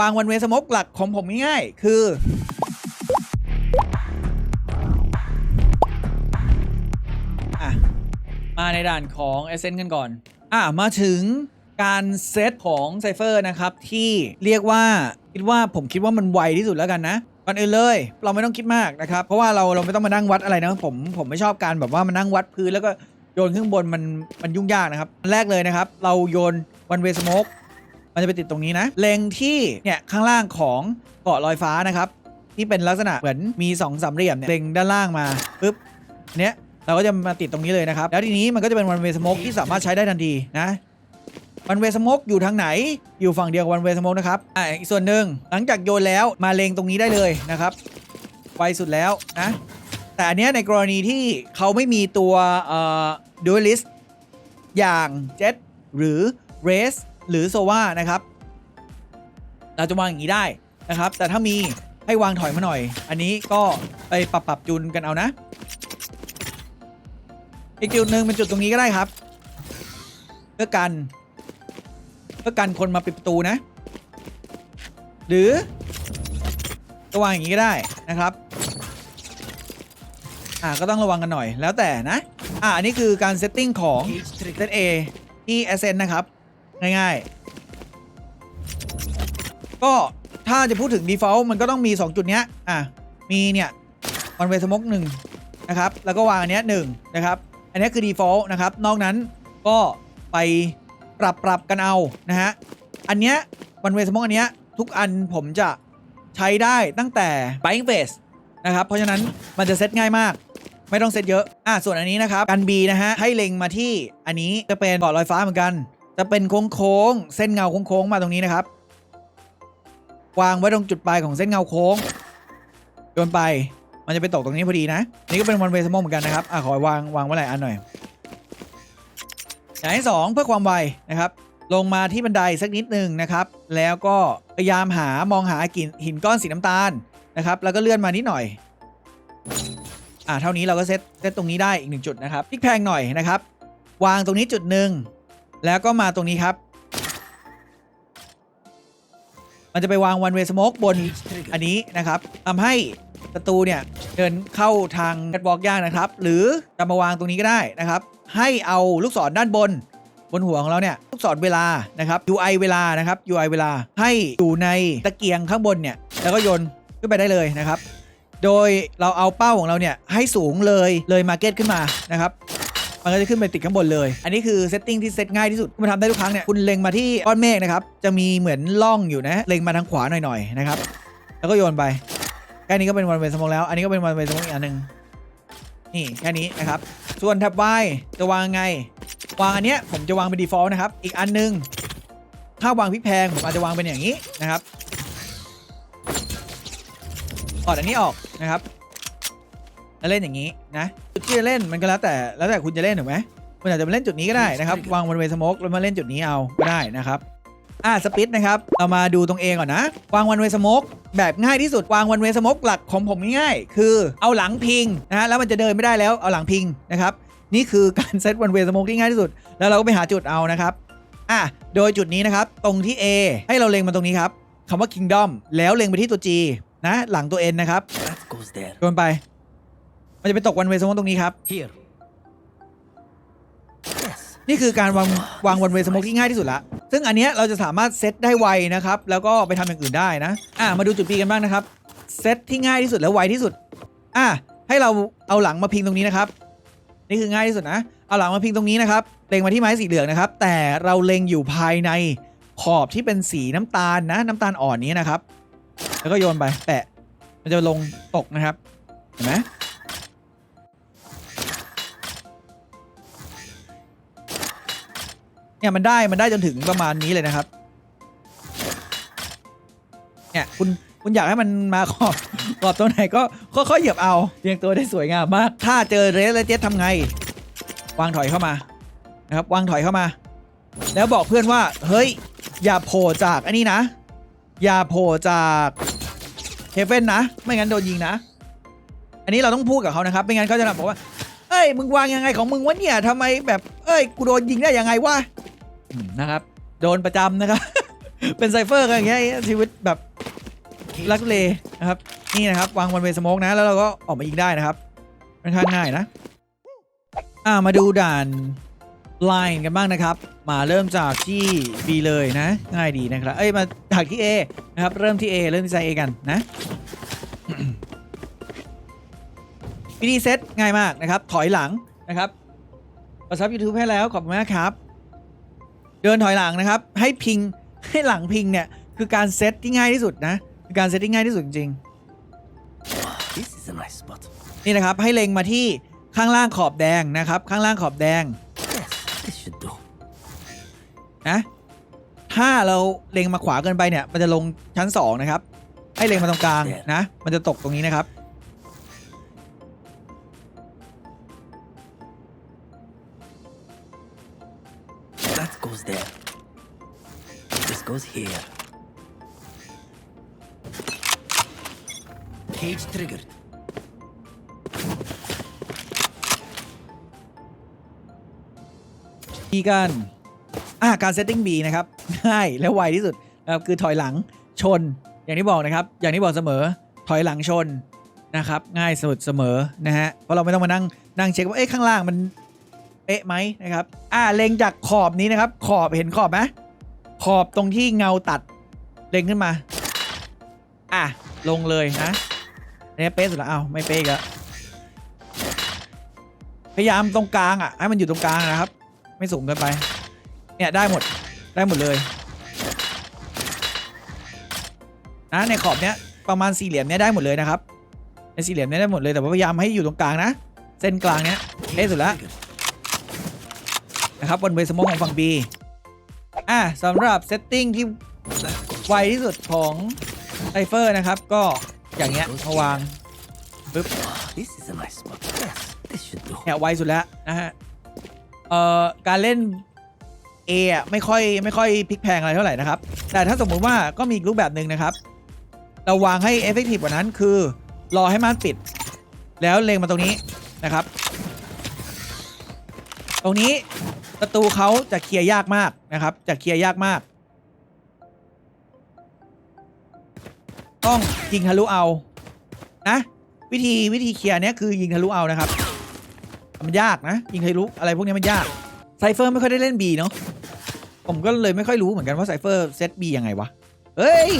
วางวันเวสมกหลักของผมง่ายๆ คืออะมาในด่านของ e s s e n กันก่อน อะ มาถึงการเซตของไซเฟอร์นะครับ ที่เรียกว่าคิดว่าผมคิดว่ามันไวที่สุดแล้วกันนะก่อนอื่นเลย เราไม่ต้องคิดมากนะครับ เพราะว่าเราเราไม่ต้องมานั่งวัดอะไรนะผมผมไม่ชอบการแบบว่ามานั่งวัดพื้นแล้วก็โยนขึ้นบนมันมันยุ่งยากนะครับ แรกเลยนะครับ เราโยนวันเวสโมก มันจะไปติดตรงนี้นะเล็งที่เนี่ยข้างล่างของเกาะลอยฟ้านะครับ ที่เป็นลักษณะเหมือนมีสองสามเหลี่ยมเนี่ยเล็งด้านล่างมาปุ๊บอันเนี้ยเราก็จะมาติดตรงนี้เลยนะครับ แล้วทีนี้มันก็จะเป็นวันเวสโมกที่สามารถใช้ได้ทันทีนะวันเวสโมกอยู่ทางไหน อยู่ฝั่งเดียวกับวันเวสโมกนะครับอ่าอีกส่วนหนึ่งหลังจากโยนแล้วมาเลงตรงนี้ได้เลยนะครับไวสุดแล้วนะ แต่อันเนี้ยในกรณีที่เขาไม่มีตัวเอ่อดูลิสอย่างเจ็ตหรือเรส หรือโซวานะครับ เราจะวางอย่างนี้ได้นะครับ แต่ถ้ามีให้วางถอยมาหน่อย อันนี้ก็ไปปรับปรับจูนกันเอานะ อีกจุดหนึ่งเป็นจุดตรงนี้ก็ได้ครับ เพื่อกัน เพื่อกันคนมาปิดประตูนะ หรือจะวางอย่างนี้ก็ได้นะครับอ่าก็ต้องระวังกันหน่อยแล้วแต่นะ อ่าอันนี้คือการเซตติ้งของเซต A ที่ Ascent นะครับ ง่ายๆ ก็ถ้าจะพูดถึง Default มันก็ต้องมี 2 จุดเนี้ย อะ มีเนี่ย One Way Smoke 1นะครับ แล้วก็วางอันเนี้ย1นะครับ อันนี้คือ Default นะครับ นอกนั้นก็ไปปรับปรับกันเอานะฮะ อันเนี้ย One Way Smoke อันเนี้ยทุกอันผมจะใช้ได้ตั้งแต่ Buying Phase นะครับ เพราะฉะนั้นมันจะเซตง่ายมากไม่ต้องเซตเยอะ อะส่วนอันนี้นะครับ กัน B นะฮะ ให้เล็งมาที่อันนี้จะเป็นเกาะลอยฟ้าเหมือนกัน จะเป็นโค้งโค้งๆเส้นเงาโค้งๆมาตรงนี้นะครับ วางไว้ตรงจุดปลายของเส้นเงาโค้งโยนไปมันจะไปตกตรงนี้พอดีนะ นี่ก็เป็นวันเวสมองเหมือนกันนะครับอะขอวางวางไว้หลายอันหน่อยอย่างที่สองเพื่อความไวนะครับ ลงมาที่บันไดสักนิดหนึ่งนะครับ แล้วก็พยายามหามองหาหินหินก้อนสีน้ำตาลนะครับ แล้วก็เลื่อนมานิดหน่อยอ่าเท่านี้เราก็เซตเซตตรงนี้ได้อีกหนึ่งจุดนะครับพลิกแพงหน่อยนะครับ วางตรงนี้จุดหนึ่ง แล้วก็มาตรงนี้ครับ มันจะไปวางวันเวสโมกบนอันนี้นะครับทำให้ศัตรูเนี่ยเดินเข้าทางแคทวอล์กยากนะครับ หรือจะมาวางตรงนี้ก็ได้นะครับ ให้เอาลูกศรด้านบนบนหัวของเราเนี่ยลูกศรเวลานะครับ UI เวลานะครับ UI เวลาให้อยู่ในตะเกียงข้างบนเนี่ยแล้วก็โยนขึ้นไปได้เลยนะครับ โดยเราเอาเป้าของเราเนี่ยให้สูงเลยเลยมาเก็ตขึ้นมานะครับ มันก็จะขึ้นไปติดข้างบนเลย อันนี้คือเซตติ้งที่เซตง่ายที่สุดคุณทำได้ทุกครั้งเนี่ยคุณเล็งมาที่ก้อนเมฆนะครับจะมีเหมือนล่องอยู่นะเล็งมาทางขวาหน่อยๆนะครับแล้วก็โยนไปแค่นี้ก็เป็นวันเวสมองแล้ว อันนี้ก็เป็นวันเวสมองอีกอันหนึ่งนี่แค่นี้นะครับ ส่วนแท็บ Y จะวางไง วางอันเนี้ยผมจะวางเป็น default นะครับ อีกอันหนึง ถ้าวางพริกแพงผมอาจจะวางเป็นอย่างนี้นะครับถอดอันนี้ออกนะครับ แล้วเล่นอย่างนี้นะจุดที่จะเล่นมันก็แล้วแต่แล้วแต่คุณจะเล่นถูกไหมคุณอาจจะมาเล่นจุดนี้ก็ได้นะครับวางบนเวสโมกแล้วมาเล่นจุดนี้เอาก็ได้นะครับอ่าสปิดนะครับเรามาดูตรงเองก่อนนะ วางวันเวสโมกแบบง่ายที่สุดวางวันเวสโมกหลักของผมง่ายๆคือเอาหลังพิงนะฮะแล้วมันจะเดินไม่ได้แล้วเอาหลังพิงนะครับนี่คือการเซตวันเวสโมกที่ง่ายที่สุด แล้วเราก็ไปหาจุดเอานะครับอะโดยจุดนี้นะครับตรงที่ A ให้เราเล็งมาตรงนี้ครับคำว่า Kingdom แล้วเล็งไปที่ตัว G นะหลังตัว N นะครับ That goes there. โยนไป มันจะไปตกวันเวสโมกตรงนี้ครับ Here. Yes. นี่คือการวางวางวันเวสโมกที่ง่ายที่สุดละ ซึ่งอันเนี้ยเราจะสามารถเซตได้ไวนะครับ แล้วก็ไปทำอย่างอื่นได้นะ อะมาดูจุด B กันบ้างนะครับ เซตที่ง่ายที่สุดและไวที่สุด อะให้เราเอาหลังมาพิงตรงนี้นะครับ นี่คือง่ายที่สุดนะ เอาหลังมาพิงตรงนี้นะครับเล็งมาที่ไม้สีเหลืองนะครับ แต่เราเล็งอยู่ภายในขอบที่เป็นสีน้ำตาลนะ น้ำตาลอ่อนนี้นะครับ แล้วก็โยนไปแปะ มันจะลงตกนะครับ เห็นไหม เนี่ยมันได้มันได้จนถึงประมาณนี้เลยนะครับ เนี่ยคุณคุณอยากให้มันมาขอบขอบตัวไหนก็ค่อยๆเหยียบเอาเรียงตัวได้สวยงามมาก ถ้าเจอเรสและเจสทำไง วางถอยเข้ามานะครับ วางถอยเข้ามา แล้วบอกเพื่อนว่า เฮ้ย อย่าโผล่จากอันนี้นะ อย่าโผล่จากเฮเฟนนะ ไม่งั้นโดนยิงนะ อันนี้เราต้องพูดกับเขานะครับ ไม่งั้นเขาจะบอกว่าเอ้ยมึงวางยังไงของมึงวะเนี่ยทำไมแบบ เอ้ยกูโดนยิงได้ยังไงวะ นะครับ โดนประจำนะครับ เป็นไซเฟอร์กันอย่างเงี้ยชีวิตแบบลักเลนะครับ นี่นะครับ วางวันเวสโมกนะ แล้วเราก็ออกมายิงได้นะครับค่อนข้างง่ายนะ อ่ามาดูด่านไลน์กันบ้างนะครับ มาเริ่มจากที่ B เลยนะ ง่ายดีนะครับ เอ้ยมาจากที่ A นะครับ เริ่มที่ A เริ่มที่ไซ A กันนะวิธีเซตง่ายมากนะครับ ถอยหลังนะครับกดซับ YouTube ให้แล้ว ขอบคุณมากครับ เดินถอยหลังนะครับ ให้พิงให้หลังพิงเนี่ย คือการเซตที่ง่ายที่สุดนะคือการเซตที่ง่ายที่สุดจริง This is a nice spot. ๆนี่นะครับให้เล็งมาที่ข้างล่างขอบแดงนะครับ ข้างล่างขอบแดง Yes, this should do. นะถ้าเราเล็งมาขวาเกินไปเนี่ย มันจะลงชั้น 2 นะครับ ให้เล็งมาตรงกลางนะ มันจะตกตรงนี้นะครับ goes here. Cage triggered. มีกันอ่าการเซตติ้ง B นะครับง่ายและไวที่สุดนะครับคือถอยหลังชน อย่างที่บอกนะครับ อย่างที่บอกเสมอถอยหลังชนนะครับ ง่ายสุดเสมอนะฮะเพราะเราไม่ต้องมานั่งนั่งเช็คว่าเอ๊ะข้างล่างมันเป๊ะไหมนะครับ อ่าเล็งจากขอบนี้นะครับ ขอบเห็นขอบไหม ขอบตรงที่เงาตัดเล็งขึ้นมา อะ ลงเลยนะอันนี้เป๊ะสุดแล้วเอาไม่เป๊ะกแล้วพยายามตรงกลางอะให้มันอยู่ตรงกลางนะครับ ไม่สูงเกินไป เนี่ยได้หมดได้หมดเลยนะในขอบเนี้ยประมาณสี่เหลี่ยมเนี้ยได้หมดเลยนะครับ ในสี่เหลี่ยมเนี้ยได้หมดเลยแต่ว่าพยายามให้อยู่ตรงกลางนะ เส้นกลางเนี้ยเละสุดแล้วนะครับบนเวสมองของฝั่ง B อะสำหรับเซตติ้งที่ That goes ไวที่สุดของไซเฟอร์นะครับ ก็อย่างเงี้ยมาวาง This is a nice spot. Yes, this should do. เนี่ยไวสุดแล้วนะฮะเอ่อการเล่น A อะไม่ค่อยไม่ค่อยพลิกแพลงอะไรเท่าไหร่นะครับ แต่ถ้าสมมุติว่าก็มีอีกรูปแบบหนึ่งนะครับ เราวางให้เอฟเฟกตีฟกว่านั้นคือ รอให้ม่านปิด แล้วเล็งมาตรงนี้นะครับ ตรงนี้ ศัตรูเขาจะเคลียร์ยากมากนะครับ จะเคลียร์ยากมาก ต้องยิงทะลุเอานะวิธีวิธีเคลียร์เนี้ยคือยิงทะลุเอานะครับ มันยากนะ ยิงทะลุอะไรพวกนี้มันยากไซเฟอร์ไม่ค่อยได้เล่น B เนาะผมก็เลยไม่ค่อยรู้เหมือนกันว่าไซเฟอร์เซต B ยังไงวะเฮ้ย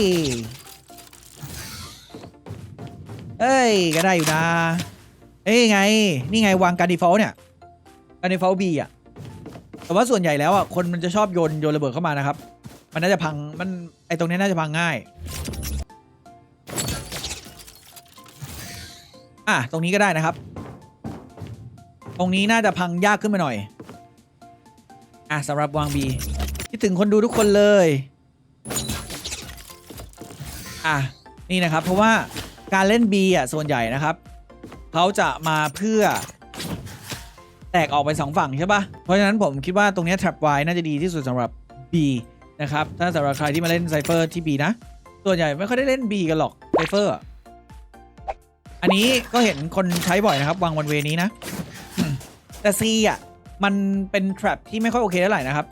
เอ้ย ก็ได้อยู่นะเอ้ยไง นี่ไงวางการดีฟอลต์เนี่ยการดีฟอลต์ B อะ แต่ว่าส่วนใหญ่แล้วอะคนมันจะชอบโยนโยนระเบิดเข้ามานะครับ มันน่าจะพังมันไอตรงนี้น่าจะพังง่ายอะตรงนี้ก็ได้นะครับ ตรงนี้น่าจะพังยากขึ้นมาหน่อยอะสำหรับวาง B คิดถึงคนดูทุกคนเลยอะนี่นะครับเพราะว่าการเล่น B อะส่วนใหญ่นะครับเขาจะมาเพื่อ แตกออกไปสองฝั่งใช่ปะเพราะฉะนั้นผมคิดว่าตรงนี้ trap Y น่าจะดีที่สุดสำหรับ B นะครับ ถ้าสำหรับใครที่มาเล่นไซเฟอร์ที่ B นะ ส่วนใหญ่ไม่ค่อยได้เล่น B กันหรอกไซเฟอร์อันนี้ก็เห็นคนใช้บ่อยนะครับ วางวันเวนี้นะ แต่ C อะ มันเป็น trap ที่ไม่ค่อยโอเคเท่าไหร่นะครับ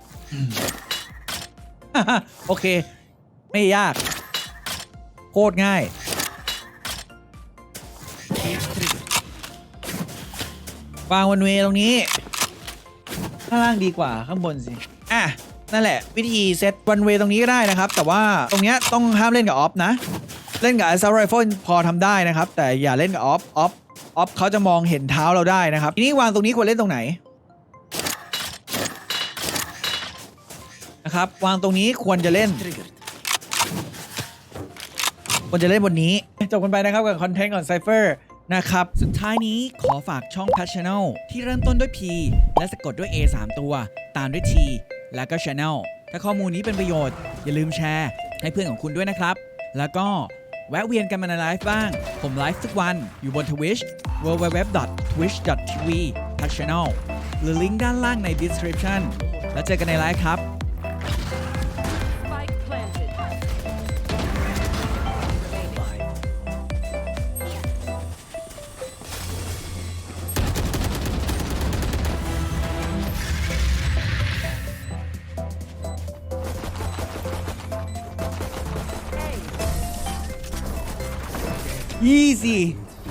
โอเค ไม่ยาก โคตรง่าย วางวันเวตรงนี้ ข้างล่างดีกว่าข้างบนสิ อะ นั่นแหละ วิธีเซตวันเวตรงนี้ก็ได้นะครับ แต่ว่าตรงเนี้ยต้องห้ามเล่นกับออฟนะ เล่นกับ Assault Rifle พอทำได้นะครับ แต่อย่าเล่นกับออฟออฟออฟเขาจะมองเห็นเท้าเราได้นะครับ ทีนี้วางตรงนี้ควรเล่นตรงไหนนะครับวางตรงนี้ควรจะเล่นควรจะเล่นบนนี้จบกันไปนะครับกับคอนเทนต์ของ Cypher นะครับ สุดท้ายนี้ขอฝากช่อง p a c h a n n e l ที่เริ่มต้นด้วย P และสะกดด้วย A 3 ตัว ตามด้วย T แล้วก็ Channel ถ้าข้อมูลนี้เป็นประโยชน์ อย่าลืมแชร์ ให้เพื่อนของคุณด้วยนะครับ แล้วก็แวะเวียนกันมาในไลฟ์บ้าง ผมไลฟ์ทุกวันอยู่บน Twitch www.twitch.tv p a c h a n n e l หรือลิงก์ด้านล่างใน description แล้วเจอกันในไลฟ์ครับ easy